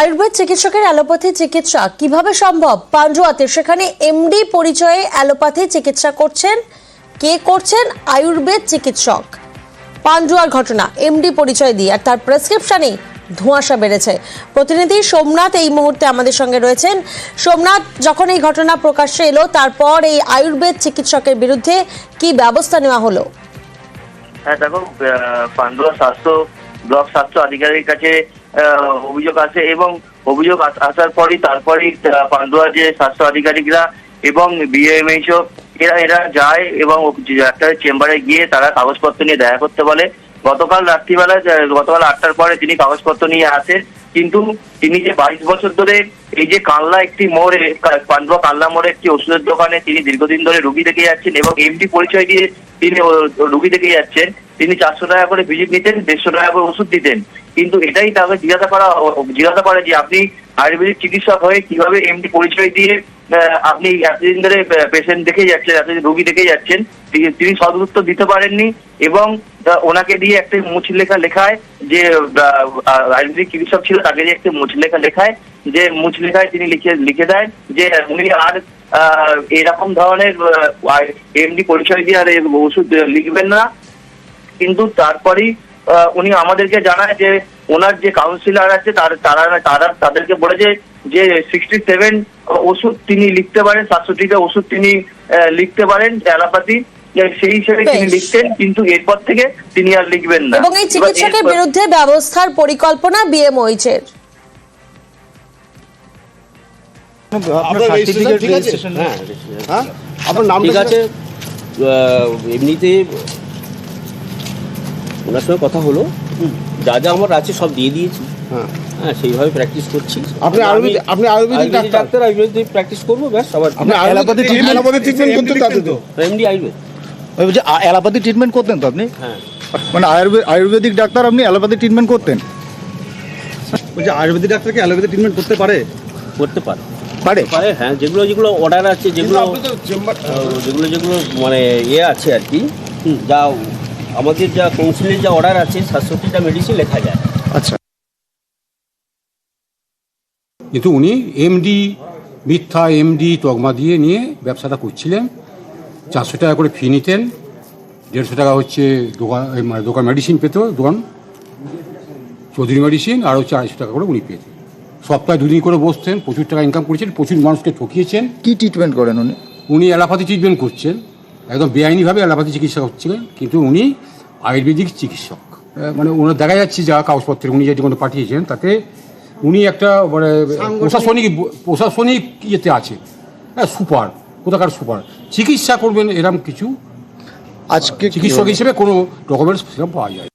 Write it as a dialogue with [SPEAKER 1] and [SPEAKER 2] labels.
[SPEAKER 1] আয়ুর্বেদ চিকিৎসকের অ্যালোপ্যাথি চিকিৎসা কীভাবে সম্ভব? পান্ডুয়াতে সেখানে এমডি পরিচয়ে অ্যালোপ্যাথি চিকিৎসা করছেন। কে করছেন? আয়ুর্বেদ চিকিৎসক। পান্ডুয়ার ঘটনা, এমডি পরিচয় দিয়ে, আর তার প্রেসক্রিপশনেই ধোঁয়াশা বেড়েছে। প্রতিনিধি সোমনাথ এই মুহূর্তে আমাদের সঙ্গে রয়েছেন। সোমনাথ, যখন এই ঘটনা প্রকাশ্যে এলো, তারপর এই আয়ুর্বেদ চিকিৎসকের বিরুদ্ধে কি ব্যবস্থা নেওয়া হলো?
[SPEAKER 2] হ্যাঁ দেখো পান্ডুয়া স্বাস্থ্য ব্লক স্বাস্থ্য আধিকারিকের কাছে অভিযোগ আসে এবং অভিযোগ আসার পরই তারপরেই পান্ডুয়া যে স্বাস্থ্য আধিকারিকরা এবং বিএমএইচও এরা এরা যায় এবং একটা চেম্বারে গিয়ে তারা কাগজপত্র নিয়ে দেখা করতে বলে। গতকাল রাত্রিবেলা গতকাল আটটার পরে তিনি কাগজপত্র নিয়ে আসেন কিন্তু তিনি যে বাইশ বছর ধরে এই যে কাল্লা একটি মোড়ে, পান্ডুয়া কাল্লা মোড়ে একটি ওষুধের দোকানে তিনি দীর্ঘদিন ধরে রুগী দেখে যাচ্ছেন এবং এমডি পরিচয় দিয়ে তিনি রুগী দেখে যাচ্ছেন। তিনি চারশো টাকা করে ভিজিট নিতেন, দেড়শো টাকা করে ওষুধ দিতেন। কিন্তু এটাই তাকে জিজ্ঞাসা করা, জিজ্ঞাসা করে যে আপনি আয়ুর্বেদিক চিকিৎসক হয়ে কীভাবে এমডি পরিচয় দিয়ে আপনি এতদিন ধরে পেশেন্ট দেখে যাচ্ছেন, এতদিন রুগী দেখে যাচ্ছেন, তিনি- তিনি সদ দিতে পারেননি এবং ওনাকে দিয়ে একটা মুছ লেখা লেখায় যে আয়ুর্বেদিক চিকিৎসক ছিল, তাকে দিয়ে একটা মুছ লেখা লেখায় যে মুছ লেখায় তিনি লিখে লিখে দেন যে, উনি আর এরকম ধরনের এমডি পরিচয় দিয়ে আর ওষুধ লিখবেন না। কিন্তু তারপরেই উনি আমাদেরকে জানায় যে, ওনার যে কাউন্সিলর আছে, তার তারা তারা তাদেরকে বলেছে যে সিক্সটি সেভেন ওষুধ তিনি লিখতে পারেন সাতষট্টিটা ওষুধ তিনি লিখতে পারেন অ্যালোপ্যাথি সেই হিসেবে তিনি লিখতেন কিন্তু এরপর থেকে তিনি আর লিখবেন না।
[SPEAKER 1] এবং এই চিকিৎসকের বিরুদ্ধে ব্যবস্থার পরিকল্পনা বিএমওইচের
[SPEAKER 3] আপনার সার্টিফিকেট রেজিস্ট্রেশন
[SPEAKER 4] হ্যাঁ।
[SPEAKER 3] হ্যাঁ। আপনার নাম
[SPEAKER 4] ঠিক আছে। এমনিতে ওনার সঙ্গে কথা হলো। যা যা আমার আছে সব দিয়ে দিয়েছি।
[SPEAKER 3] হ্যাঁ
[SPEAKER 4] হ্যাঁ সেইভাবে প্র্যাকটিস করছি।
[SPEAKER 3] আপনি আয়ুর্বেদিক আপনি আয়ুর্বেদিক ডাক্তার।
[SPEAKER 4] আয়ুর্বেদিক প্র্যাকটিস করব ব্যাস সবার
[SPEAKER 3] আপনি
[SPEAKER 5] অ্যালোপ্যাথি ট্রিটমেন্ট
[SPEAKER 3] অ্যালোপ্যাথি ট্রিটমেন্ট করতে তাতে তো
[SPEAKER 4] এমডি আয়ুর্বেদ।
[SPEAKER 5] ওই বলছি অ্যালোপ্যাথি ট্রিটমেন্ট করতেন তো আপনি?
[SPEAKER 4] হ্যাঁ।
[SPEAKER 5] মানে আয়ুর্বেদ আয়ুর্বেদিক ডাক্তার আপনি অ্যালোপ্যাথি ট্রিটমেন্ট করতেন?
[SPEAKER 6] বলছি আয়ুর্বেদিক ডাক্তার কি অ্যালোপ্যাথি ট্রিটমেন্ট করতে পারে?
[SPEAKER 4] করতে পারে।
[SPEAKER 5] পারে?
[SPEAKER 4] পারে হ্যাঁ যেগুলো যেগুলো অর্ডার আছে যেগুলো যেগুলো যেগুলো মানে ইয়ে আছে আর কি যা আমাদের যা কাউন্সিলের যা অর্ডার আছে সাতষট্টিটা মেডিসিন লেখা যায়।
[SPEAKER 5] আচ্ছা।
[SPEAKER 7] কিন্তু উনি এমডি মিথ্যা এমডি তকমা দিয়ে নিয়ে ব্যবসাটা করছিলেন। চারশো টাকা করে ফি নিতেন। দেড়শো টাকা হচ্ছে দোকান মানে দোকান মেডিসিন পেত দোকান চৌধুরী মেডিসিন আর হচ্ছে আড়াইশো টাকা করে উনি পেতেন। সপ্তাহে দুদিন করে বসতেন প্রচুর টাকা ইনকাম করেছেন প্রচুর মানুষকে ঠকিয়েছেন।
[SPEAKER 5] কি ট্রিটমেন্ট করেন উনি?
[SPEAKER 7] উনি অ্যালোপ্যাথি ট্রিটমেন্ট করছেন। একদম বেআইনিভাবে অ্যালোপ্যাথি চিকিৎসা হচ্ছিলেন কিন্তু উনি আয়ুর্বেদিক চিকিৎসক। মানে ওনার দেখা যাচ্ছে যা কাগজপত্রে উনি যেটি কোনো পাঠিয়েছেন তাতে উনি একটা মানে প্রশাসনিক প্রশাসনিক ইয়েতে আছে। হ্যাঁ সুপার কোথাকার সুপার। চিকিৎসা করবেন এরম কিছু
[SPEAKER 5] আজকে
[SPEAKER 7] চিকিৎসক হিসেবে কোনো ডকুমেন্টস সেরকম পাওয়া যায়।